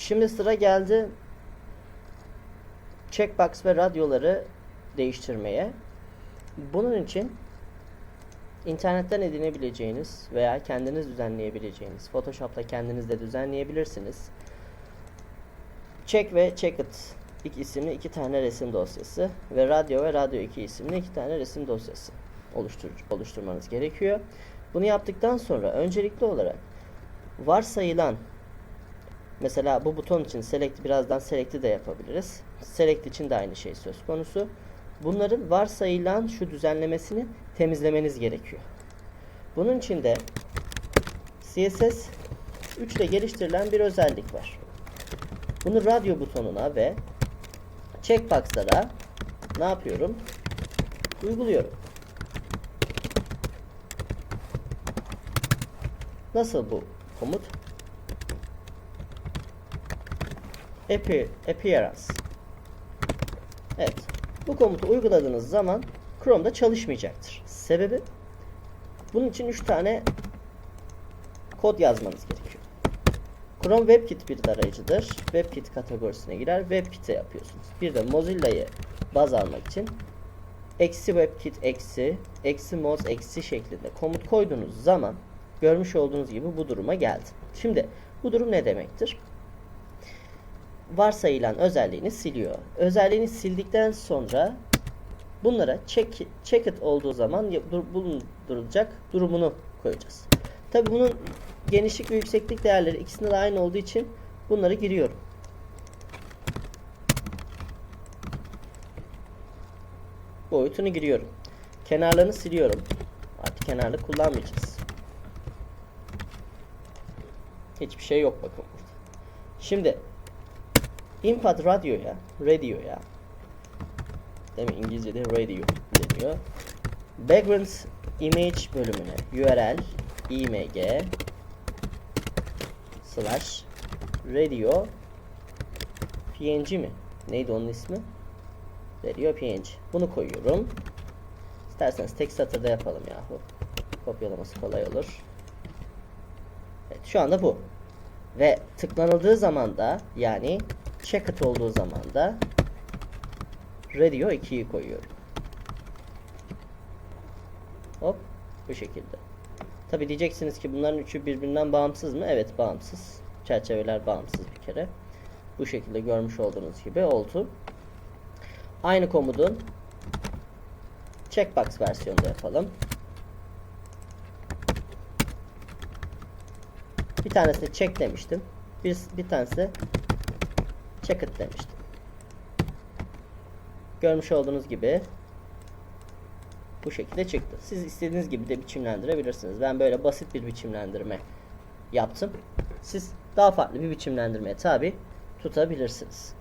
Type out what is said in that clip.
Şimdi sıra geldi checkbox ve radyoları değiştirmeye. Bunun için internetten edinebileceğiniz veya kendiniz düzenleyebileceğiniz, Photoshop'ta kendiniz de düzenleyebilirsiniz. Check ve Checkit iki isimli iki tane resim dosyası ve radyo ve radyo 2 isimli iki tane resim dosyası oluştur oluşturmanız gerekiyor. Bunu yaptıktan sonra öncelikli olarak varsayılan mesela bu buton için select birazdan select'i de yapabiliriz. Select için de aynı şey söz konusu. Bunların varsayılan şu düzenlemesini temizlemeniz gerekiyor. Bunun için de CSS 3 ile geliştirilen bir özellik var. Bunu radyo butonuna ve checkbox'lara ne yapıyorum? Uyguluyorum. Nasıl bu komut? Appearance. Evet. Bu komutu uyguladığınız zaman Chrome'da çalışmayacaktır. Sebebi bunun için 3 tane kod yazmanız gerekiyor. Chrome WebKit bir tarayıcıdır. WebKit kategorisine girer. WebKit'e yapıyorsunuz. Bir de Mozilla'yı baz almak için eksi WebKit eksi eksi moz eksi şeklinde komut koyduğunuz zaman görmüş olduğunuz gibi bu duruma geldi. Şimdi bu durum ne demektir? Varsayılan özelliğini siliyor. Özelliğini sildikten sonra bunlara check, check it olduğu zaman bulundurulacak durumunu koyacağız. Tabi bunun genişlik ve yükseklik değerleri ikisinde de aynı olduğu için bunları giriyorum. Boyutunu giriyorum. Kenarlarını siliyorum. Artık kenarlı kullanmayacağız. Hiçbir şey yok bakın burada. Şimdi input radyoya, radyoya Demin İngilizce'de radio deniyor. Background image bölümüne URL img slash radio png mi? Neydi onun ismi? Radio png. Bunu koyuyorum. İsterseniz tek satırda yapalım yahu. Kopyalaması kolay olur. Evet şu anda bu. Ve tıklanıldığı zaman da yani checked olduğu zaman da radio 2'yi koyuyorum. Hop bu şekilde. Tabi diyeceksiniz ki bunların üçü birbirinden bağımsız mı? Evet bağımsız. Çerçeveler bağımsız bir kere. Bu şekilde görmüş olduğunuz gibi oldu. Aynı komutun checkbox versiyonunda yapalım. Bir tanesini check demiştim. Bir, bir tanesi it demiştim. Görmüş olduğunuz gibi bu şekilde çıktı. Siz istediğiniz gibi de biçimlendirebilirsiniz. Ben böyle basit bir biçimlendirme yaptım. Siz daha farklı bir biçimlendirmeye tabi tutabilirsiniz.